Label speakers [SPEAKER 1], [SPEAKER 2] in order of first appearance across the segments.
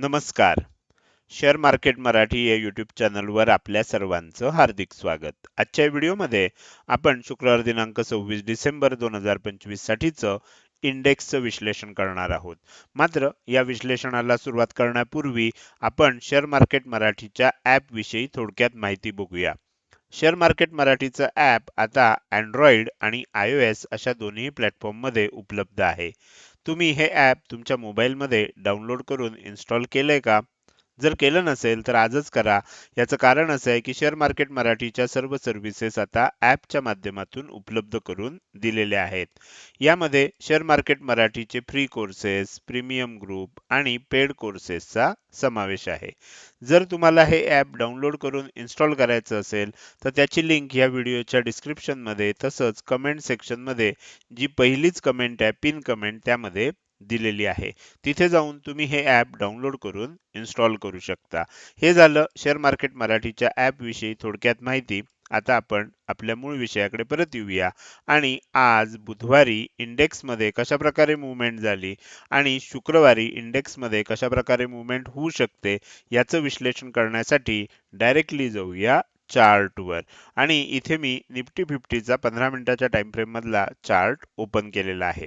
[SPEAKER 1] नमस्कार. Share market Marathi या YouTube चॅनलवर आपल्या सर्वांचं हार्दिक स्वागत. आजच्या व्हिडिओमध्ये आपण शुक्रवार दिनांक सव्वीस डिसेंबर दोन हजार पंचवीस साठीचं इंडेक्सचं विश्लेषण करणार आहोत. मात्र या विश्लेषणाला सुरुवात करण्यापूर्वी आपण शेअर मार्केट मराठीच्या ॲपविषयी थोडक्यात माहिती बघूया. शेअर मार्केट मराठीचं ॲप आता अँड्रॉइड आणि आय ओ एस अशा दोन्ही प्लॅटफॉर्ममध्ये उपलब्ध आहे. तुम्ही हे ॲप तुमच्या मोबाईलमध्ये डाउनलोड करून इन्स्टॉल केलंय का? जर केलं नसेल तर आजच करा. याचं कारण असं आहे की शेअर मार्केट मराठीच्या सर्व सर्व्हिसेस आता ॲपच्या माध्यमातून उपलब्ध करून दिलेल्या आहेत. यामध्ये शेअर मार्केट मराठीचे फ्री कोर्सेस प्रीमियम ग्रुप आणि पेड कोर्सेसचा समावेश आहे. जर तुम्हाला हे ॲप डाउनलोड करून इन्स्टॉल करायचं असेल तर त्याची लिंक या व्हिडिओच्या डिस्क्रिप्शनमध्ये तसंच कमेंट सेक्शनमध्ये जी पहिलीच कमेंट आहे पिन कमेंट त्यामध्ये दिलेली आहे. तिथे जाऊन तुम्ही हे ॲप डाउनलोड करून इन्स्टॉल करू शकता. हे झालं शेअर मार्केट मराठीच्या ॲपविषयी थोडक्यात माहिती. आता आपण आपल्या मूळ विषयाकडे परत येऊया. आणि आज बुधवारी इंडेक्समध्ये कशा प्रकारे मुवमेंट झाली? आणि शुक्रवारी इंडेक्समध्ये कशा प्रकारे मुवमेंट होऊ शकते? याचं विश्लेषण करण्यासाठी डायरेक्टली जाऊया चार्टवर आणि इथे मी निफ्टी फिफ्टीचा पंधरा मिनिटाच्या टाईम फ्रेम मधला चार्ट ओपन केलेला आहे.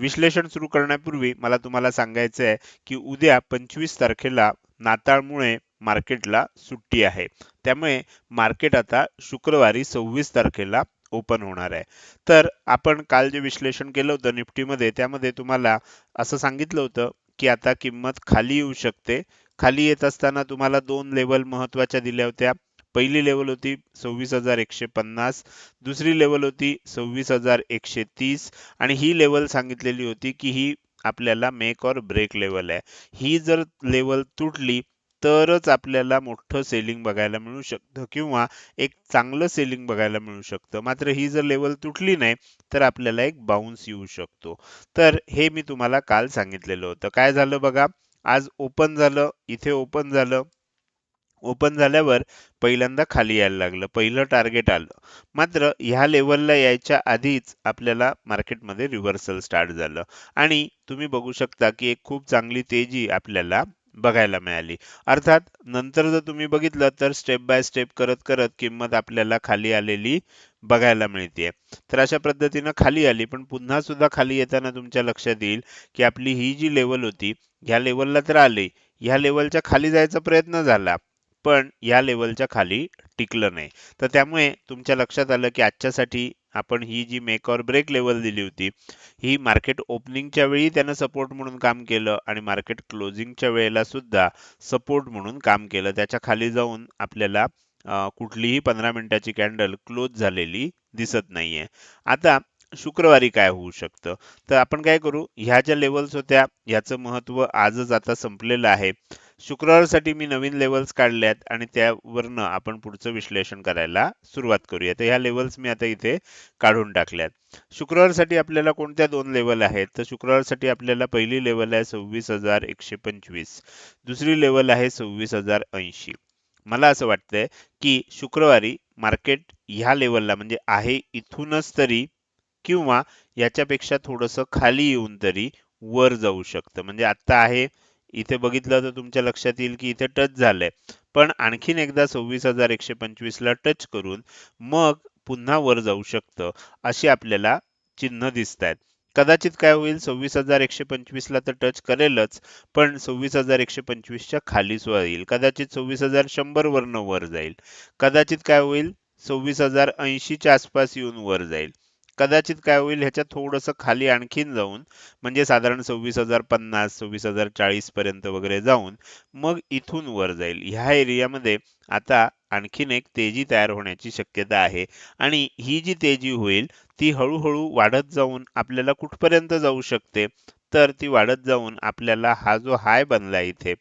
[SPEAKER 1] विश्लेषण सुरू करण्यापूर्वी मला तुम्हाला सांगायचं आहे की उद्या पंचवीस तारखेला नाताळमुळे मार्केटला सुट्टी आहे. त्यामुळे मार्केट आता शुक्रवारी सव्वीस तारखेला ओपन होणार आहे. तर आपण काल जे विश्लेषण केलं होतं निफ्टीमध्ये त्यामध्ये तुम्हाला असं सांगितलं होतं की आता किंमत खाली येऊ शकते. खाली येत असताना तुम्हाला दोन लेवल महत्त्वाच्या दिल्या होत्या. पहिली लेवल होती सव्वीस हजार एकशे पन्नास दुसरी लेवल होती सव्वीस हजार एकशे तीस आणि ही लेवल सांगितलेली होती की ही आपल्याला मेक और ब्रेक लेवल आहे. ही जर लेवल तुटली तरच आपल्याला मोठं सेलिंग बघायला मिळू शकतं किंवा एक चांगलं सेलिंग बघायला मिळू शकतं. मात्र ही जर लेवल तुटली नाही तर आपल्याला एक बाउन्स येऊ शकतो. तर हे मी तुम्हाला काल सांगितलेलं होतं. काय झालं बघा? आज ओपन झालं इथे ओपन झालं. ओपन झाल्यावर पहिल्यांदा खाली यायला लागलं. पहिलं टार्गेट आलं. मात्र ह्या लेवलला यायच्या आधीच आपल्याला मार्केटमध्ये रिव्हर्सल स्टार्ट झालं. आणि तुम्ही बघू शकता की एक खूप चांगली तेजी आपल्याला बघायला मिळाली. अर्थात नंतर जर तुम्ही बघितलं तर स्टेप बाय स्टेप करत करत किंमत आपल्याला खाली आलेली बघायला मिळते तर अशा पद्धतीनं खाली आली पण पुन्हा सुद्धा खाली येताना तुमच्या लक्षात येईल की आपली ही जी लेवल होती ह्या लेवलला तर आली. ह्या लेवलच्या खाली जायचा प्रयत्न झाला. पण या लेवलच्या खाली टिकलं नाही. तर त्यामुळे तुमच्या लक्षात आलं की आजच्यासाठी आपण ही जी मेक ऑर ब्रेक लेवल दिली होती ही मार्केट ओपनिंगच्या वेळी त्यानं सपोर्ट म्हणून काम केलं आणि मार्केट क्लोजिंगच्या वेळेला सुद्धा सपोर्ट म्हणून काम केलं. त्याच्याखाली जाऊन आपल्याला कुठलीही पंधरा मिनिटाची कॅन्डल क्लोज झालेली दिसत नाहीये. आता शुक्रवारी काय होऊ शकतं? तर आपण काय करू? ह्या ज्या लेवल्स होत्या ह्याचं महत्त्व आजच आता संपलेलं आहे. शुक्रवारसाठी मी नवीन लेवल्स काढल्यात आणि त्यावरनं आपण पुढचं विश्लेषण करायला सुरुवात करूया. तर ह्या लेवल्स मी आता इथे काढून टाकल्यात. शुक्रवारसाठी आपल्याला कोणत्या दोन लेवल आहेत? तर शुक्रवारसाठी आपल्याला पहिली लेवल आहे सव्वीस हजार एकशे पंचवीस. दुसरी लेवल आहे सव्वीस हजार ऐंशी. मला असं वाटतंय की शुक्रवारी मार्केट ह्या लेवलला म्हणजे आहे इथूनच तरी किंवा याच्यापेक्षा थोडंसं खाली येऊन तरी वर जाऊ शकतं. म्हणजे आता आहे इथे बघितलं तर तुमच्या लक्षात येईल की इथे टच झालंय. पण आणखीन एकदा सव्वीस हजार एकशे पंचवीस ला टच करून मग पुन्हा वर जाऊ शकतं अशी आपल्याला चिन्ह दिसत आहेत कदाचित काय होईल सव्वीस हजार एकशे पंचवीसला तर टच करेलच पण सव्वीस हजार एकशे पंचवीसच्या खालीच येईल. कदाचित सव्वीस हजार शंभर वरनं वर जाईल. कदाचित काय होईल सव्वीस हजार ऐंशीच्या आसपास येऊन वर जाईल. कदाचित काय होईल ह्याच्या थोडंसं खाली आणखीन जाऊन म्हणजे साधारण सव्वीस हजार पन्नास सव्वीस हजार चाळीस पर्यंत वगैरे जाऊन मग इथून वर जाईल. ह्या एरियामध्ये आता आणखीन एक तेजी तयार होण्याची शक्यता आहे. आणि ही जी तेजी होईल ती हळूहळू वाढत जाऊन आपल्याला कुठपर्यंत जाऊ शकते? तर ती वाढत जाऊन आपल्याला हा जो हाय बनला इथे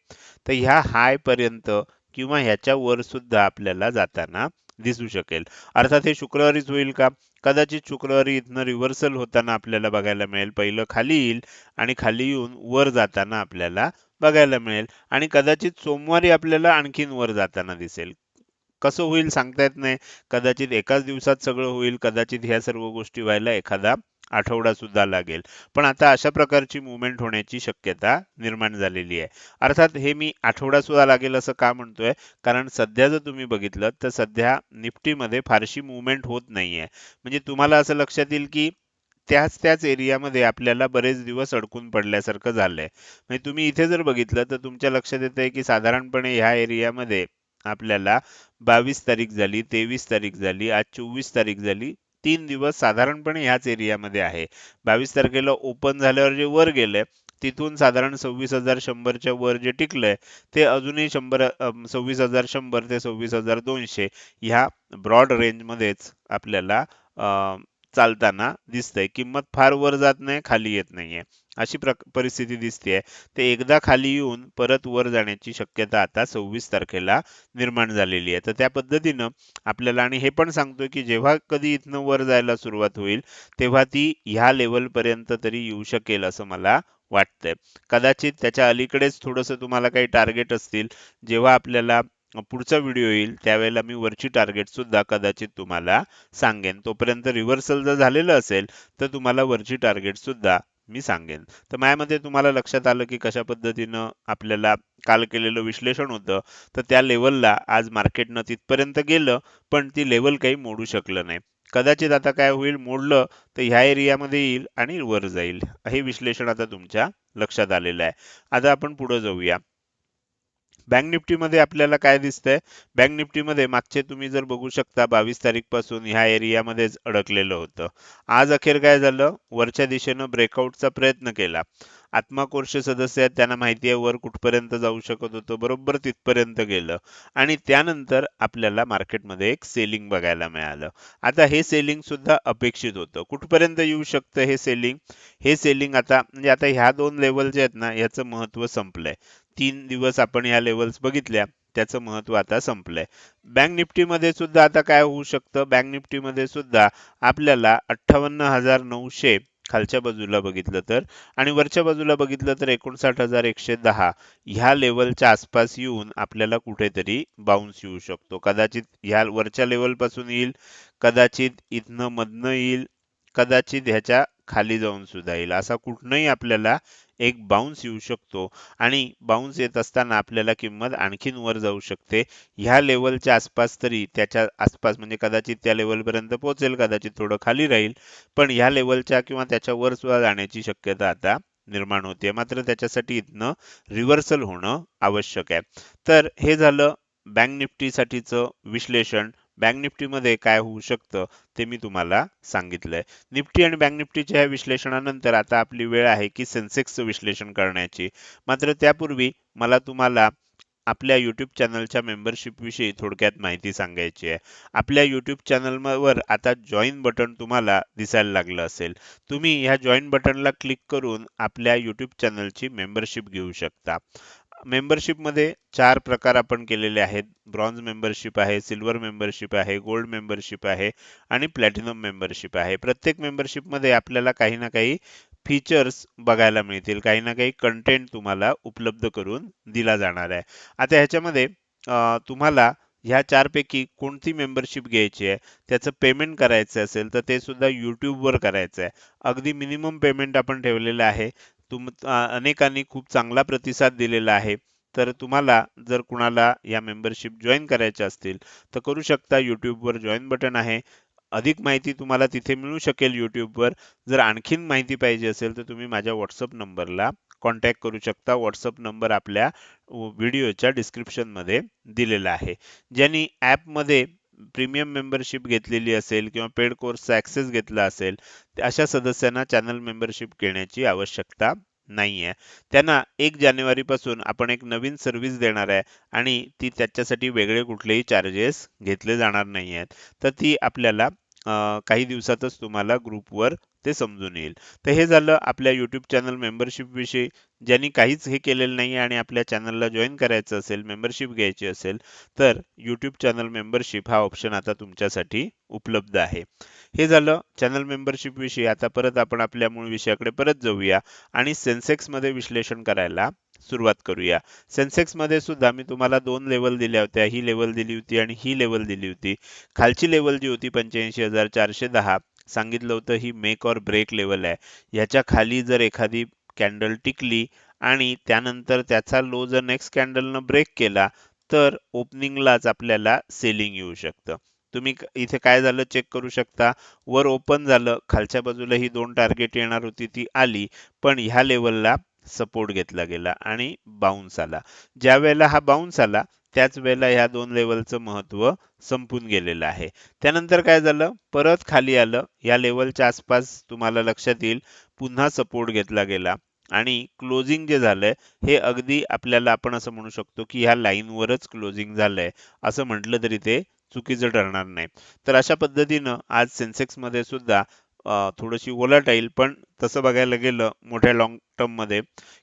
[SPEAKER 1] तर ह्या हाय पर्यंत किंवा ह्याच्या वर सुद्धा आपल्याला जाताना दिसू शकेल. अर्थात हे शुक्रवारीच होईल का? कदाचित शुक्रवारी इथनं रिव्हर्सल होताना आपल्याला बघायला मिळेल. पहिलं खाली येईल आणि खाली येऊन वर जाताना आपल्याला बघायला मिळेल. आणि कदाचित सोमवारी आपल्याला आणखीन वर जाताना दिसेल. कसं होईल सांगता येत नाही. कदाचित एकाच दिवसात सगळं होईल. कदाचित ह्या सर्व गोष्टी व्हायला एखादा आठवडा सुद्धा लागेल. पण आता अशा प्रकारची मुवमेंट होण्याची शक्यता निर्माण झालेली आहे. अर्थात हे मी आठवडा सुद्धा लागेल असं का म्हणतोय? कारण सध्या जर तुम्ही बघितलं तर सध्या निफ्टीमध्ये फारशी मुवमेंट होत नाहीये. म्हणजे तुम्हाला असं लक्षात येईल की त्याच त्याच एरियामध्ये आपल्याला बरेच दिवस अडकून पडल्यासारखं झालंय. म्हणजे तुम्ही इथे जर बघितलं तर तुमच्या लक्षात येत आहे की साधारणपणे ह्या एरियामध्ये आपल्याला बावीस तारीख झाली तेवीस तारीख झाली आज चोवीस तारीख झाली तीन दिवस साधारणपणे ह्याच एरियामध्ये आहे. बावीस तारखेला ओपन झाल्यावर जे वर गेले तिथून साधारण सव्वीस हजार शंभरच्या वर जे टिकलंय ते अजूनही शंभर सव्वीस हजार शंभर ते सव्वीस हजार दोनशे ह्या ब्रॉड रेंजमध्येच आपल्याला चालताना दिसतंय. किंमत फार वर जात नाही खाली येत नाहीये. अशी परिस्थिती दिसते ते एकदा खाली येऊन परत वर जाण्याची शक्यता आता सव्वीस तारखेला निर्माण झालेली आहे. तर त्या पद्धतीनं आपल्याला आणि हे पण सांगतो की जेव्हा कधी इथनं वर जायला सुरुवात होईल तेव्हा ती ह्या लेवलपर्यंत तरी येऊ शकेल असं मला वाटतंय. कदाचित त्याच्या अलीकडेच थोडंसं तुम्हाला काही टार्गेट असतील. जेव्हा आपल्याला पुढचा व्हिडिओ येईल त्यावेळेला मी वरची टार्गेट सुद्धा कदाचित तुम्हाला सांगेन. तोपर्यंत रिव्हर्सल जर झालेलं असेल तर तुम्हाला वरची टार्गेट सुद्धा मी सांगेन. तर माझ्यामध्ये तुम्हाला लक्षात आलं की कशा पद्धतीनं आपल्याला काल केलेलं विश्लेषण होतं. तर त्या लेवलला आज मार्केटनं तिथपर्यंत गेलं पण ती लेवल काही मोडू शकलं नाही. कदाचित आता काय होईल मोडलं तर ह्या एरियामध्ये येईल आणि वर जाईल. हे विश्लेषण आता तुमच्या लक्षात आलेलं आहे. आता आपण पुढे जाऊया. बँक निफ्टीमध्ये आपल्याला काय दिसतंय? बँक निफ्टीमध्ये मागचे तुम्ही जर बघू शकता बावीस तारीखपासून ह्या एरियामध्येच अडकलेलं होतं. आज अखेर काय झालं? वरच्या दिशेनं ब्रेकआउटचा प्रयत्न केला. आत्मा कोर्स सदस्य आहेत त्यांना माहिती आहे वर कुठपर्यंत जाऊ शकत होतं बरोबर तिथपर्यंत गेलं. आणि त्यानंतर आपल्याला मार्केटमध्ये एक सेलिंग बघायला मिळालं. आता हे सेलिंग सुद्धा अपेक्षित होतं. कुठपर्यंत येऊ शकतं हे सेलिंग? हे सेलिंग आता म्हणजे आता ह्या दोन लेवल जे आहेत ना याचं महत्त्व संपलंय. तीन दिवस आपण या लेवल्स बघितल्या. त्याचं महत्त्व आता संपलंय. बँक निफ्टीमध्ये सुद्धा आता काय होऊ शकतं? बँक निफ्टीमध्ये सुद्धा आपल्याला अठ्ठावन्न हजार नऊशे खालच्या बाजूला बघितलं तर आणि वरच्या बाजूला बघितलं तर एकोणसाठ हजार एकशे दहा. ह्या लेवलच्या आसपास येऊन आपल्याला कुठेतरी बाउन्स येऊ शकतो. कदाचित ह्या वरच्या लेवलपासून येईल कदाचित इथनं मधनं येईल कदाचित ह्याच्या खाली जाऊन सुद्धा येईल. असा कुठनंही आपल्याला एक बाउन्स येऊ शकतो. आणि बाउन्स येत असताना आपल्याला किंमत आणखीन वर जाऊ शकते. ह्या लेवलच्या आसपास तरी त्याच्या आसपास म्हणजे कदाचित त्या लेवलपर्यंत पोहोचेल कदाचित थोडं खाली राहील. पण ह्या लेवलच्या किंवा त्याच्या वर सुद्धा जाण्याची शक्यता आता निर्माण होते मात्र त्याच्यासाठी इथनं रिव्हर्सल होणं आवश्यक आहे. तर हे झालं बँक निफ्टीसाठीचं विश्लेषण. बँक निफ्टीमध्ये काय होऊ शकतं ते मी तुम्हाला सांगितलंय. निफ्टी आणि बँक निफ्टीच्या ह्या विश्लेषणानंतर आता आपली वेळ आहे की सेन्सेक्सचं विश्लेषण करण्याची. मात्र त्यापूर्वी मला तुम्हाला आपल्या यूट्यूब चॅनलच्या मेंबरशिप विषयी थोडक्यात माहिती सांगायची आहे. आपल्या यूट्यूब चॅनलवर आता जॉईन बटन तुम्हाला दिसायला लागलं असेल. तुम्ही ह्या जॉईन बटनला क्लिक करून आपल्या यूट्यूब चॅनलची मेंबरशिप घेऊ शकता. मेंबरशिपमध्ये चार प्रकार आपण केलेले आहेत. ब्रॉन्झ मेंबरशिप आहे सिल्वर मेंबरशिप आहे गोल्ड मेंबरशिप आहे आणि प्लॅटिनम मेंबरशिप आहे. प्रत्येक मेंबरशिपमध्ये आपल्याला काही ना काही फीचर्स बघायला मिळतील. काही ना काही कंटेंट तुम्हाला उपलब्ध करून दिला जाणार आहे. आता ह्याच्यामध्ये तुम्हाला ह्या चारपैकी कोणती मेंबरशिप घ्यायची आहे त्याचं पेमेंट करायचं असेल तर ते सुद्धा वर करायचं आहे. अगदी मिनिमम पेमेंट आपण ठेवलेलं आहे. तुम अनेकांनी खूप चांगला प्रतिसाद दिलेला आहे. तर तुम्हाला जर कुणाला या मेंबरशिप जॉईन करायच्या असतील तर करू शकता. यूट्यूबवर जॉईन बटन आहे. अधिक माहिती तुम्हाला तिथे मिळू शकेल यूट्यूबवर जर आणखीन माहिती पाहिजे असेल तर तुम्ही माझ्या व्हॉट्सअप नंबरला कॉन्टॅक्ट करू शकता. व्हॉट्सअप नंबर आपल्या व्हिडिओच्या डिस्क्रिप्शनमध्ये दिलेला आहे. ज्यांनी ॲपमध्ये प्रीमियम मेंबरशिप घेतलेली असेल किंवा पेड कोर्सचा ॲक्सेस घेतला असेल अशा सदस्यांना चॅनल मेंबरशिप घेण्याची आवश्यकता नाही आहे त्यांना एक जानेवारीपासून आपण एक नवीन सर्व्हिस देणार आहे आणि ती त्याच्यासाठी वेगळे कुठलेही चार्जेस घेतले जाणार नाही आहेत तर ती आपल्याला काही दिवसातच तुम्हाला ग्रुपवर ते समजून येईल. तर हे झालं आपल्या यूट्यूब चॅनल मेंबरशिप विषयी. ज्यांनी काहीच हे केलेलं नाही आणि आपल्या चॅनलला जॉईन करायचं असेल मेंबरशिप घ्यायची असेल तर यूट्यूब चॅनल मेंबरशिप हा ऑप्शन आता तुमच्यासाठी उपलब्ध आहे. हे झालं चॅनल मेंबरशिपविषयी आता परत आपण आपल्या मूळ विषयाकडे परत जाऊया आणि सेन्सेक्समध्ये विश्लेषण करायला सुरुवात करूया. सेन्सेक्समध्ये सुद्धा मी तुम्हाला दोन लेवल दिल्या होत्या. ही लेवल दिली होती आणि ही लेवल दिली होती. खालची लेवल जी होती पंच्याऐंशी हजार चारशे दहा सांगितलं होतं ही मेक और ब्रेक लेवल आहे. ह्याच्या खाली जर एखादी कॅन्डल टिकली आणि त्यानंतर त्याचा लो जर नेक्स्ट कॅन्डलनं ब्रेक केला तर ओपनिंगलाच आपल्याला सेलिंग येऊ शकतं. तुम्ही इथे काय झालं चेक करू शकता. वर ओपन झालं खालच्या बाजूला ही दोन टार्गेट येणार होती ती आली. पण ह्या लेवलला सपोर्ट घेतला गेला आणि बाउन्स आला. ज्या वेळेला हा बाउन्स आला त्याच वेळेला ह्या दोन लेवलचं महत्त्व संपून गेलेलं आहे. त्यानंतर काय झालं? परत खाली आलं. या लेवलच्या आसपास तुम्हाला लक्षात येईल पुन्हा सपोर्ट घेतला गेला. आणि क्लोजिंग जे झालंय हे अगदी आपल्याला आपण असं म्हणू शकतो की ह्या लाईनवरच क्लोजिंग झालंय. असं म्हटलं तरी ते चुकीचं ठरणार नाही. तर अशा पद्धतीनं आज सेन्सेक्समध्ये सुद्धा थोडीशी ओलाटाईल पण तसं बघायला गेलं मोठ्या लॉंग टर्ममध्ये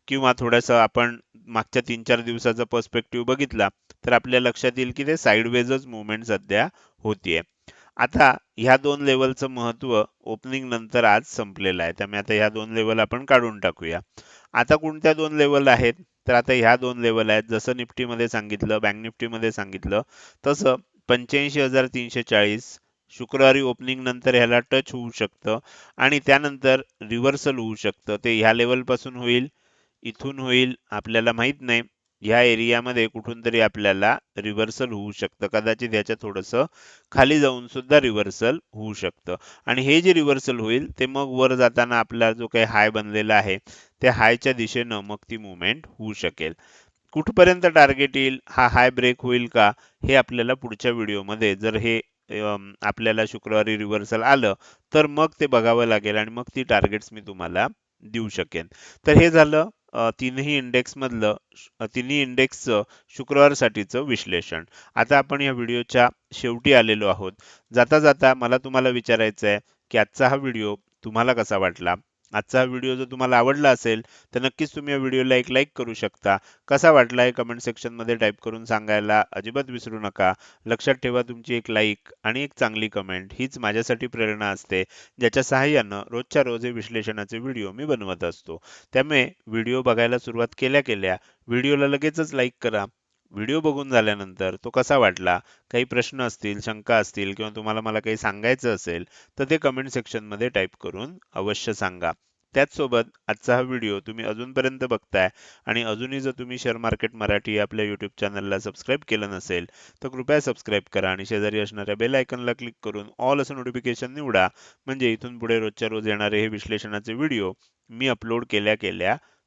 [SPEAKER 1] किंवा थोडंसं आपण मागच्या तीन चार दिवसाचा पर्स्पेक्टिव्ह बघितला तर आपल्या लक्षात येईल की ते साईडवेजच मुवमेंट सध्या होतीये. आता ह्या दोन लेवलचं महत्त्व ओपनिंग नंतर आज संपलेलं आहे. त्यामुळे आता ह्या दोन लेवल आपण काढून टाकूया. आता कोणत्या दोन लेवल आहेत? तर आता ह्या दोन लेवल आहेत. जसं निफ्टीमध्ये सांगितलं बँक निफ्टीमध्ये सांगितलं तसं पंच्याऐंशी हजार तीनशे चाळीस शुक्रवारी ओपनिंग नंतर ह्याला टच होऊ शकतं. आणि त्यानंतर रिव्हर्सल होऊ शकतं. ते ह्या लेवलपासून होईल इथून होईल आपल्याला माहीत नाही. ह्या एरियामध्ये कुठून तरी आपल्याला रिव्हर्सल होऊ शकतं. कदाचित ह्याच्या थोडंसं खाली जाऊन सुद्धा रिव्हर्सल होऊ शकतं. आणि हे जे रिव्हर्सल होईल ते मग वर जाताना आपला जो काही हाय बनलेला आहे त्या हायच्या दिशेनं मग ती मुवमेंट होऊ शकेल. कुठपर्यंत टार्गेट येईल हा हाय ब्रेक होईल का हे आपल्याला पुढच्या व्हिडिओमध्ये जर हे आपल्याला शुक्रवारी रिव्हर्सल आलं तर मग ते बघावं लागेल आणि मग ती टार्गेट्स मी तुम्हाला देऊ शकेन. तर हे झालं तिन्ही इंडेक्स मधलं तिन्ही इंडेक्सचं शुक्रवारसाठीचं विश्लेषण. आता आपण या व्हिडिओच्या शेवटी आलेलो आहोत. जाता जाता मला तुम्हाला विचारायचं आहे की आजचा हा व्हिडिओ तुम्हाला कसा वाटला? आजचा व्हिडिओ जर तुम्हाला आवडला असेल तर नक्कीच तुम्ही या व्हिडिओला एक लाईक करू शकता. कसा वाटला हे कमेंट सेक्शनमध्ये टाईप करून सांगायला अजिबात विसरू नका. लक्षात ठेवा तुमची एक लाईक आणि एक चांगली कमेंट हीच माझ्यासाठी प्रेरणा असते ज्याच्या सहाय्यानं रोजच्या रोज हे विश्लेषणाचे व्हिडिओ मी बनवत असतो. त्यामुळे व्हिडिओ बघायला सुरुवात केल्या केल्या व्हिडिओला लगेचच लाईक करा. व्हिडिओ बघून झाल्यानंतर तो कसा वाटला? काही प्रश्न असतील शंका असतील किंवा तुम्हाला मला काही सांगायचं असेल तर ते कमेंट सेक्शनमध्ये टाईप करून अवश्य सांगा. त्याचसोबत आजचा हा व्हिडिओ तुम्ही अजूनपर्यंत बघताय आणि अजूनही जर तुम्ही शेअर मार्केट मराठी आपल्या यूट्यूब चॅनलला सबस्क्राईब केलं नसेल तर कृपया सबस्क्राईब करा आणि शेजारी असणाऱ्या बेल आयकनला क्लिक करून ऑल असं नोटिफिकेशन निवडा. म्हणजे इथून पुढे रोजच्या रोज येणारे हे विश्लेषणाचे व्हिडिओ मी अपलोड केल्या केल्या